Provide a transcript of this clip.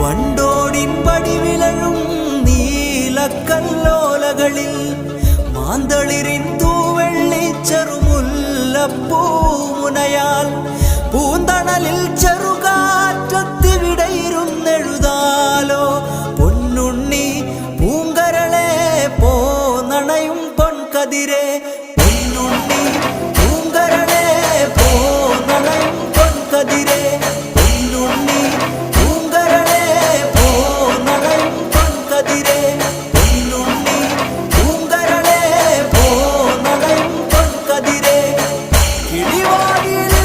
വണ്ടോടിൻ പടിവിളഴും നീലക്കല്ലോലകളിൽ മാന്തളിരിൻ തൂവെള്ളി ചെറുമുല്ലപ്പൂമുനയാൽ പൂന്തണലിൽ ചെറു You are in